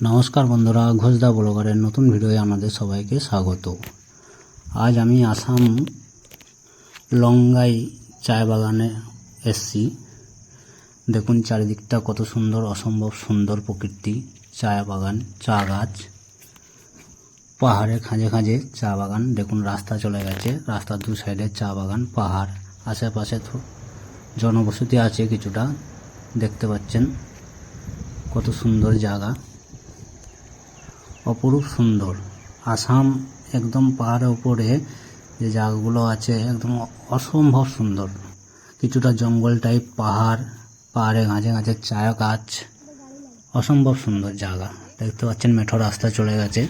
নমস্কার বন্ধুরা, ঘোষদা ব্লগারের নতুন ভিডিওয়ে আমাদের সবাইকে স্বাগত। আজ আমি আসাম লঙ্গাই চা বাগানে এসছি। দেখুন চারিদিকটা কত সুন্দর, অসম্ভব সুন্দর প্রকৃতি চা বাগান, চা গাছ। পাহাড়ে খাঁজে খাঁজে চা বাগান, দেখুন রাস্তা চলে গেছে, রাস্তার দু সাইডে চা বাগান, পাহাড়। আশেপাশে জনবসতি আছে কিছুটা, দেখতে পাচ্ছেন কত সুন্দর জায়গা। অপরূপ সুন্দর। আসাম একদম পাহাড়ের উপরে যে জায়গাগুলো আছে, একদম অসম্ভব সুন্দর। কিছুটা জঙ্গল টাইপ পাহাড়, পাহাড়ে গাছে গাছে চা গাছ। অসম্ভব সুন্দর জায়গা। দেখতে পাচ্ছেন মেঠো রাস্তা চলে গেছে।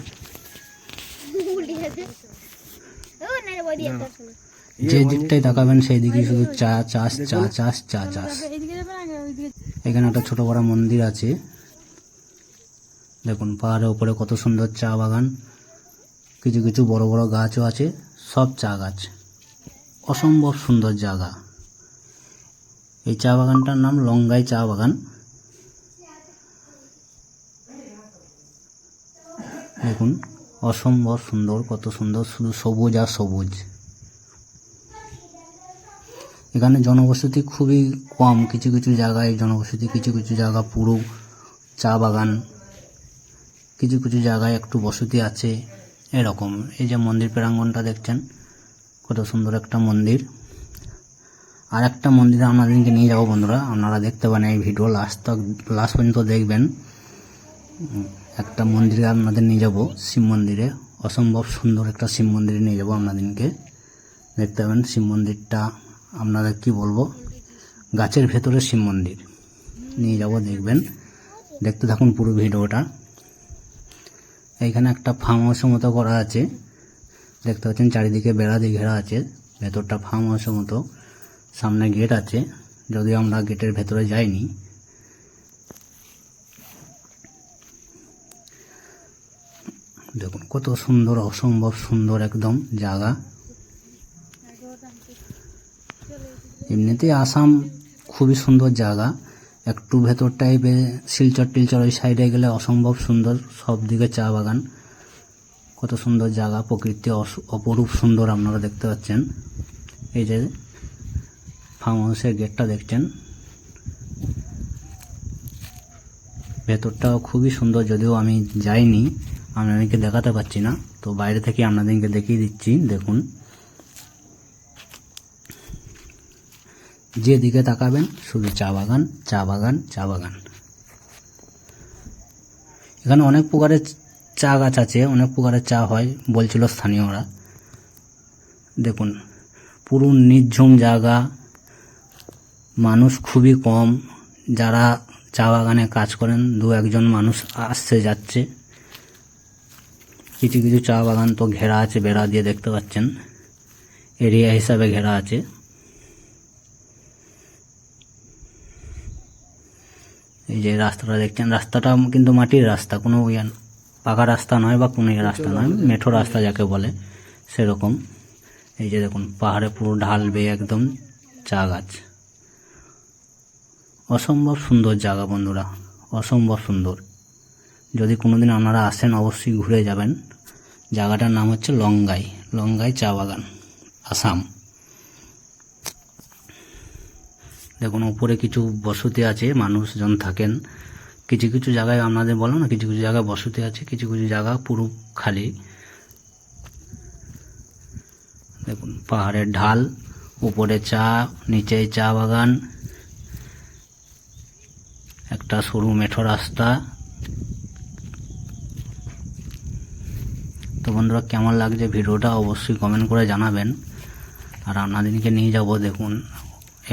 যে দিকটাই তাকাবেন সেই দিকেই শুধু চা চাষ চা চাষ চা চাষ এখানে একটা ছোট বড় মন্দির আছে। দেখুন, পাহাড়ের উপরে কত সুন্দর চা বাগান, কিছু কিছু বড় বড় গাছও আছে, সব চা গাছ। অসম্ভব সুন্দর জায়গা। এই চা বাগানটার নাম লঙ্গাই চা বাগান। দেখুন, অসম্ভব সুন্দর, কত সুন্দর, শুধু সবুজ আর সবুজ। এখানে জনবসতি খুবই কম, কিছু কিছু জায়গায় জনবসতি, কিছু কিছু জায়গা পুরো চা বাগান। কিছু কিছু জায়গায় একটু বসতি আছে, এরকম। এই যে মন্দির প্রাঙ্গণটা দেখছেন, কত সুন্দর একটা মন্দির। আর একটা মন্দিরে আপনাদেরকে নিয়ে যাব বন্ধুরা, আপনারা দেখতে পারেন এই ভিডিও লাস্ট তক লাস্ট পর্যন্ত দেখবেন। একটা মন্দিরে আপনাদের নিয়ে যাব, শিব মন্দিরে। অসম্ভব সুন্দর একটা শিব মন্দিরে নিয়ে যাব আপনাদেরকে। দেখতে পাবেন শিব মন্দিরটা, আপনাদের কি বলব, গাছের ভেতরে শিব মন্দির। নিয়ে যাব, দেখবেন। দেখতে থাকুন পুরো ভিডিওটা। এইখানে একটা ফার্ম হাউসের মতো করা আছে। দেখতে পাচ্ছেন চারিদিকে বেড়া দিয়ে ঘেরা আছে। ভেতরটা ফার্ম হাউসের মতো। সামনে গেট আছে। যদিও আমরা গেটের ভেতরে যাইনি। দেখুন, কত সুন্দর, অসম্ভব সুন্দর একদম জায়গা। এমনিতেই আসাম খুবই সুন্দর জায়গা। একটু ভেতর টাইপে শিলচর টিলচর ওই সাইডে গেলে অসম্ভব সুন্দর, সব দিকে চা বাগান। কত সুন্দর জায়গা, প্রকৃতি অপরূপ সুন্দর আপনারা দেখতে পাচ্ছেন। এই যে ফার্ম হাউসের গেটটা দেখছেন। ভেতরটাও খুবই সুন্দর, যদিও আমি যাইনি আপনাদেরকে দেখাতে পারছি না। তো বাইরে থেকে আপনাদেরকে দেখিয়ে দিচ্ছি, দেখুন। যেদিকে তাকাবেন, শুধু চা বাগান চা বাগান চা বাগান। এখানে অনেক প্রকারের চা গাছ আছে, অনেক প্রকারের চা হয়, বলছিল স্থানীয়রা। দেখুন, পুরো নির্ঝুম জায়গা, মানুষ খুবই কম, যারা চা বাগানে কাজ করেন, দু একজন মানুষ আসছে, যাচ্ছে। কিছু কিছু চা বাগান তো ঘেরা আছে, বেড়া দিয়ে দেখতে পাচ্ছেন। এরিয়া হিসাবে ঘেরা আছে। এই যে রাস্তাটা দেখছেন রাস্তাটা কিন্তু মাটির রাস্তা কোনো ইয়ে পাকা রাস্তা নয় বা কোনো ইয়ে রাস্তা নয় মেঠো রাস্তা যাকে বলে সেরকম। এই যে দেখুন পাহাড়ে পুরো ঢাল বেয়ে একদম চা গাছ। অসম্ভব সুন্দর জায়গা বন্ধুরা অসম্ভব সুন্দর। যদি কোনোদিন আপনারা আসেন অবশ্যই ঘুরে যাবেন। জায়গাটার নাম হচ্ছে লঙ্গাই লঙ্গাই চা বাগান আসাম। দেখুন, উপরে কিছু বসতি আছে, মানুষজন থাকেন। কিছু কিছু জায়গায় আপনাদের বলো না, কিছু কিছু জায়গায় বসতি আছে, কিছু কিছু জায়গা পুরো খালি। দেখুন, পাহাড়ের ঢাল, উপরে চা, নিচে চা বাগান, একটা সরু মেঠো রাস্তা। তো বন্ধুরা, কেমন লাগছে ভিডিওটা অবশ্যই কমেন্ট করে জানাবেন। আর আপনাদেরকে নিয়ে যাব, দেখুন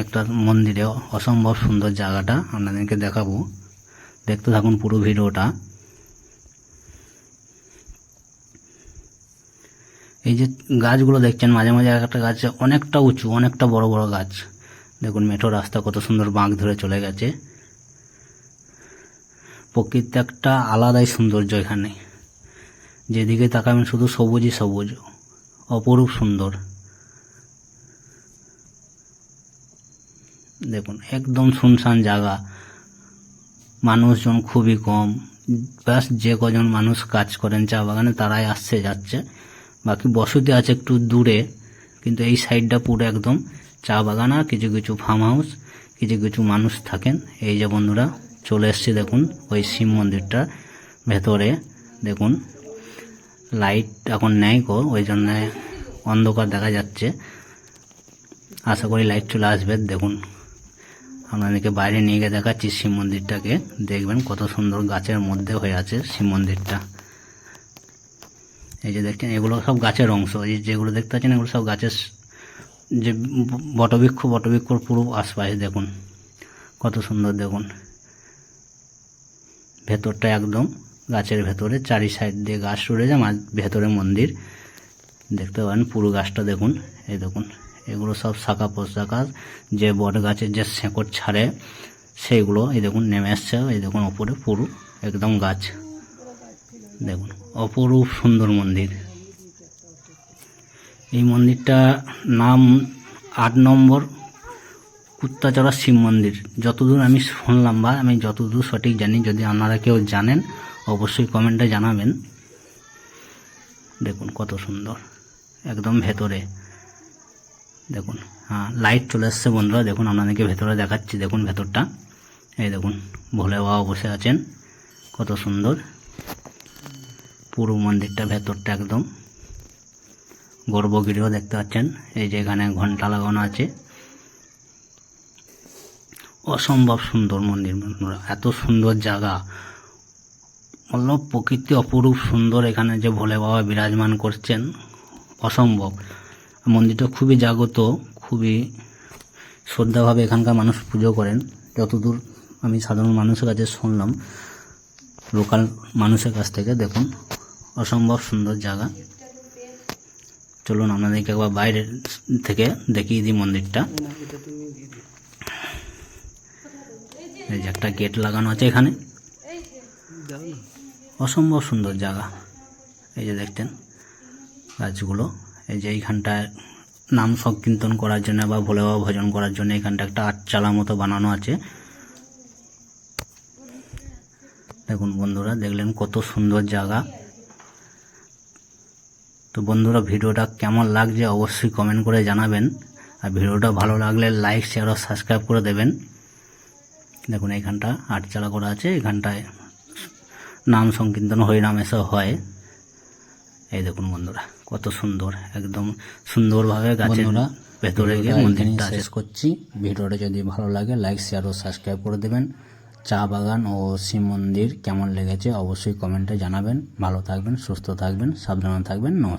একটা মন্দিরে অসম্ভব সুন্দর জায়গাটা আপনাদেরকে দেখাবো। দেখতে থাকুন পুরো ভিডিওটা। এই যে গাছগুলো দেখছেন, মাঝে মাঝে একটা গাছ অনেকটা উঁচু, অনেকটা বড় বড় গাছ। দেখুন মেঠো রাস্তা কত সুন্দর বাঁক ধরে চলে গেছে। প্রকৃতি একটা আলাদাই সৌন্দর্য এখানে। যেদিকে তাকাবেন শুধু সবুজই সবুজ, অপরূপ সুন্দর। দেখুন, একদম শুনশান জায়গা। মানুষজন খুবই কম। ব্যাস, যে কজন মানুষ কাজ করেন চা বাগানে, তারাই আসছে, যাচ্ছে। বাকি বসতি আছে একটু দূরে, কিন্তু এই সাইডটা পুরো একদম চা বাগান আর কিছু কিছু ফার্ম হাউস কিছু কিছু মানুষ থাকেন। এই যে বন্ধুরা, চলে এসছে দেখুন, ওই শিব মন্দিরটার ভেতরে। দেখুন লাইট এখন নেই কো ওই জন্য অন্ধকার দেখা যাচ্ছে। আশা করি লাইট চলে আসবে, দেখুন। আপনাদেরকে বাইরে নিয়ে গিয়ে দেখাচ্ছি শিব মন্দিরটাকে। দেখবেন কত সুন্দর গাছের মধ্যে হয়ে আছে শিব মন্দিরটা। এই যে দেখছেন, এগুলো সব গাছের অংশ। এই যেগুলো দেখতে পাচ্ছেন, এগুলো সব গাছের যে বটবৃক্ষ, বটবৃক্ষর পুরো আশপাশে দেখুন। কত সুন্দর দেখুন। ভেতরটা একদম গাছের ভেতরে, চারি সাইড দিয়ে গাছ রয়েছে, মাঝ ভেতরে মন্দির। দেখতে পারেন পুরো গাছটা দেখুন, এই দেখুন। এগুলো সব শাখা পোশাকা যে বট গাছের যে শেকড় ছাড়ে, সেইগুলো, এই দেখুন নেমে আসছে, এই দেখুন ওপরে পুরো, একদম গাছ। দেখুন, অপরূপ সুন্দর মন্দির। এই মন্দিরটা নাম আট নম্বর কুত্তাচড়া শিব মন্দির। যতদূর আমি শুনলাম বা আমি যতদূর সঠিক জানি, যদি আপনারা কেউ জানেন, অবশ্যই কমেন্টে জানাবেন। দেখুন কত সুন্দর, একদম ভেতরে। দেখুন হ্যাঁ লাইট চলে এসছে বন্ধুরা, দেখুন আপনাদেরকে ভেতরে দেখাচ্ছি, দেখুন ভেতরটা। এই দেখুন, ভোলে বাবা বসে আছেন, কত সুন্দর। পুরো মন্দিরটা ভেতরটা একদম। গর্ভগৃহ দেখতে পাচ্ছেন, এই যে এখানে ঘণ্টা লাগানো আছে। অসম্ভব সুন্দর মন্দির বন্ধুরা, এত সুন্দর জায়গা। মতলব প্রকৃতি অপরূপ সুন্দর এখানে যে ভোলে বাবা বিরাজমান করছেন, অসম্ভব। মন্দিরটা খুবই জাগত খুবই শ্রদ্ধাভাবে এখানকার মানুষ পুজো করেন। যতদূর আমি সাধারণ মানুষের কাছে শুনলাম, লোকাল মানুষের কাছ থেকে দেখুন, অসম্ভব সুন্দর জায়গা। চলুন আপনাদেরকে একবার বাইরে থেকে দেখিয়ে দিই মন্দিরটা। এই যে একটা গেট লাগানো আছে এখানে। অসম্ভব সুন্দর জায়গা। এই যে দেখতেন গাছগুলো। এই যে এইখানটায় নাম সংকীর্তন করার জন্য বা ভোলে বাবা ভজন করার জন্য এখানটা একটা আটচালা মতো বানানো আছে। দেখুন বন্ধুরা, দেখলেন কত সুন্দর জায়গা। তো বন্ধুরা, ভিডিওটা কেমন লাগছে অবশ্যই কমেন্ট করে জানাবেন। আর ভিডিওটা ভালো লাগলে লাইক শেয়ার ও সাবস্ক্রাইব করে দেবেন। দেখুন এইখানটা আটচালা করা আছে এখানটায় নাম সংকীর্তন হরিনাম এসব হয়। এই দেখুন বন্ধুরা। কত সুন্দর একদম সুন্দরভাবে গাছের ভেতরে গিয়ে মন্দিরটা শেষ করছি। ভিডিওটা যদি ভালো লাগে লাইক শেয়ার ও সাবস্ক্রাইব করে দেবেন। চা বাগান ও শিব মন্দির কেমন লেগেছে অবশ্যই কমেন্টে জানাবেন। ভালো থাকবেন সুস্থ থাকবেন সাবধানে থাকবেন নমস্কার।